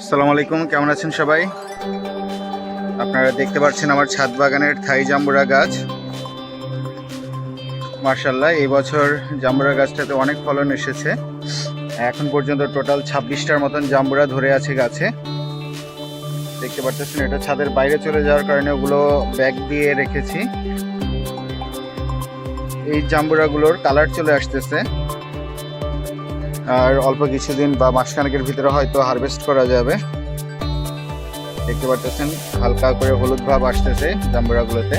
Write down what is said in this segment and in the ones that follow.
আসসালামু আলাইকুম, কেমন আছেন সবাই? আপনারা দেখতে পাচ্ছেন আমার ছাদ বাগানের থাই জাম্বুরা গাছ। মার্শাল্লাহ এই বছর জাম্বুরা গাছটাতে অনেক ফলন এসেছে। এখন পর্যন্ত টোটাল ছাব্বিশটার মতন জাম্বুরা ধরে আছে গাছে। দেখতে পাচ্ছেন, এটা ছাদের বাইরে চলে যাওয়ার কারণে ওগুলো ব্যাগ দিয়ে রেখেছি। এই জাম্বুরাগুলোর কালার চলে আসতেছে। আর অল্প কিছুদিন বা মাসখানেকের ভিতরে হয়তো হারভেস্ট করা যাবে। দেখতে পাচ্ছেন হালকা করে হলুদ ভাব আসতেছে জাম্বুরাগুলোতে।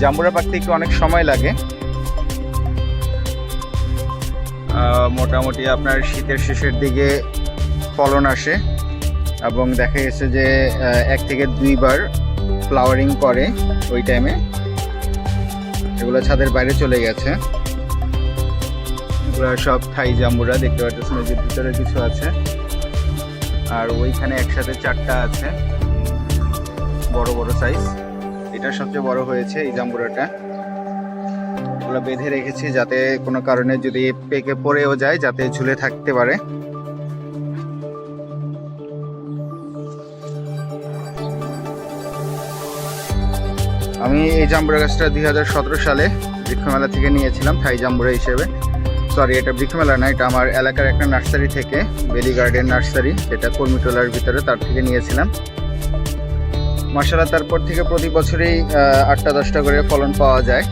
জাম্বুরা পাকতে একটু অনেক সময় লাগে। মোটামুটি আপনার শীতের শেষের দিকে ফলন আসে এবং দেখা গেছে যে এক থেকে দুইবার ফ্লাওয়ারিং করে ওই টাইমে এগুলো ছাদের বাইরে চলে গেছে। এগুলো সব থাই জাম্বুরা দেখতে পাচ্ছেন যে ভিতরে কিছু আছে। আর ওইখানে একসাথে চারটা আছে, বড় বড় সাইজ এটা সবচেয়ে বড় হয়েছে এই জাম্বুরাটা। এগুলো বেঁধে রেখেছি যাতে কোনো কারণে যদি পেকে পড়েও যায়, যাতে ঝুলে থাকতে পারে। আমি এই জাম্বুরা গাছটা দুই হাজার সতেরো সালে বৃক্ষমেলা থেকে নিয়েছিলাম, থাই জাম্বুরা হিসেবে। সরি এটা বৃক্ষমেলা না এটা আমার এলাকার একটা নার্সারি থেকে বেলি গার্ডেন নার্সারি যেটা কর্মীটোলার ভিতরে তার থেকে নিয়েছিলাম। মাসালা তারপর থেকে প্রতি বছরই আটটা দশটা করে ফলন পাওয়া যায়।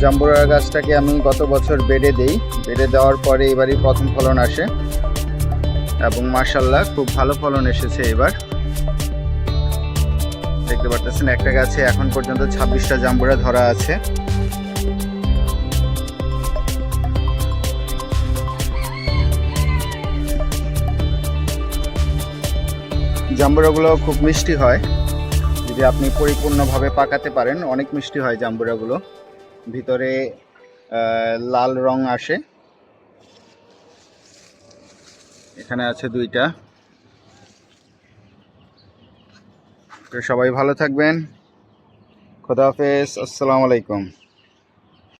জাম্বুরা গাছটাকে আমি গত বছর বেডে দেই। বেডে দেওয়ার পরে এবারই প্রথম ফলন আসে। এবং মার্শাল্লাহ খুব ভালো ফলন এসেছে এবার। দেখতে পারতেছেন, একটা গাছে এখন পর্যন্ত ছাব্বিশটা জাম্বুরা ধরা আছে। জাম্বুরাগুলো খুব মিষ্টি হয়। যদি আপনি পরিপূর্ণভাবে পাকাতে পারেন, অনেক মিষ্টি হয় জাম্বুরাগুলো। ভিতরে লাল রং আসে। এখানে আছে দুইটা। সবাই ভালো থাকবেন। খোদা হাফেজ। আসসালামু আলাইকুম।